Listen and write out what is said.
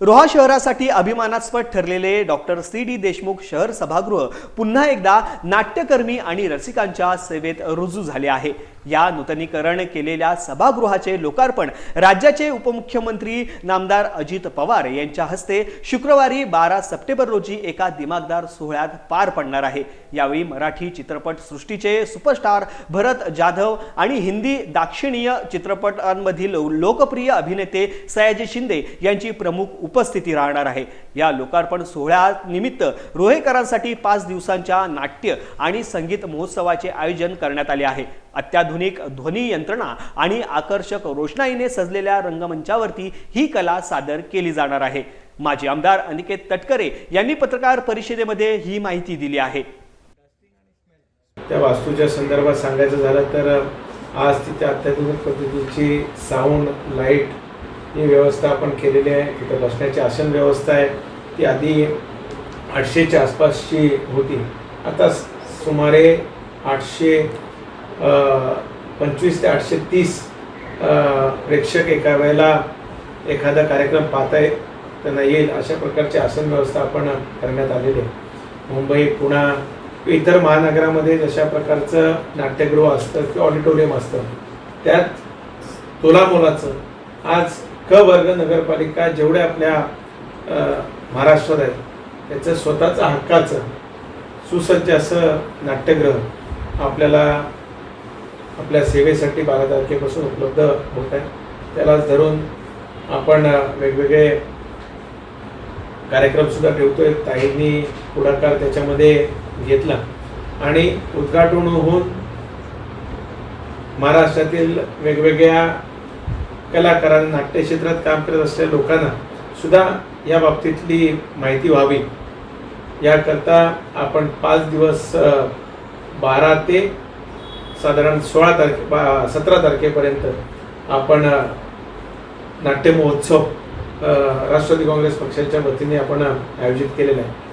रोहा शहरासाठी अभिमानास्पद ठरलेले डॉक्टर सी डी देशमुख शहर सभागृह पुन्हा एकदा नाट्यकर्मी आणि रसिकांच्या सेवेत रुजू झाले आहे. या नूतनीकरण केलेल्या सभागृहाचे लोकार्पण राज्याचे उपमुख्यमंत्री नामदार अजित पवार यांच्या हस्ते शुक्रवारी बारा सप्टेंबर रोजी एका दिमागदार सोहळ्यात पार पडणार आहे. यावेळी मराठी चित्रपट सृष्टीचे सुपरस्टार भरत जाधव आणि हिंदी दाक्षिणीय चित्रपटांमधील लोकप्रिय अभिनेते सयाजी शिंदे यांची प्रमुख उपस्थिती राहणार आहे. या लोकार्पण सोहळ्यानिमित्त रोहेकरांसाठी पाच दिवसांच्या नाट्य आणि संगीत महोत्सवाचे आयोजन करण्यात आले आहे. अत्याधुनिक ध्वनी यंत्रणा आणि आकर्षक रोषणाईने सजलेल्या रंगमंचावरती ही कला सादर केली जाणार आहे. माजी आमदार अनिकेत तटकरे यांनी पत्रकार परिषदेमध्ये ही माहिती दिली आहे. त्या वास्तूच्या संदर्भात सांगायचं झालं तर आज तिथे अत्याधुनिक पद्धतीची साऊंड लाइट ही व्यवस्था आपण केलेली आहे. तिथं बसण्याची आसन व्यवस्था आहे. ती आधी आठशेच्या आसपासची होती. आता सुमारे आठशे पंचवीस ते आठशे तीस प्रेक्षक एका वेळेला एखादा कार्यक्रम पाहता येत त्यांना येईल अशा प्रकारची आसन व्यवस्था आपण करण्यात आलेली आहे. मुंबई पुणा इतर महानगरामध्ये जशा प्रकारचं नाट्यगृह असतं किंवा ऑडिटोरियम असतं त्यात तोलामोलाचं आज क वर्ग नगरपालिका जेवढ्या आपल्या महाराष्ट्रात आहेत त्याचं स्वतःचं हक्काचं सुसज्ज असं नाट्यगृह आपल्याला आपल्या सेवेसाठी बारा तारखेपासून उपलब्ध होत आहे. त्यालाच धरून आपण वेगवेगळे कार्यक्रमसुद्धा ठेवतो ठेवतोय. ताईंनी पुढाकार त्याच्यामध्ये घेतला. आणि उद्घाटन होऊन महाराष्ट्रातील वेगवेगळ्या कलाकारांना नाट्य क्षेत्रात काम करत असलेल्या लोकांना सुद्धा या बाबतीतली माहिती व्हावी. याकरता आपण पाच दिवस बारा ते साधारण सोळा तारखे बा सतरा तारखेपर्यंत आपण नाट्य महोत्सव राष्ट्रवादी काँग्रेस पक्षाच्या वतीने आपण आयोजित केलेला आहे.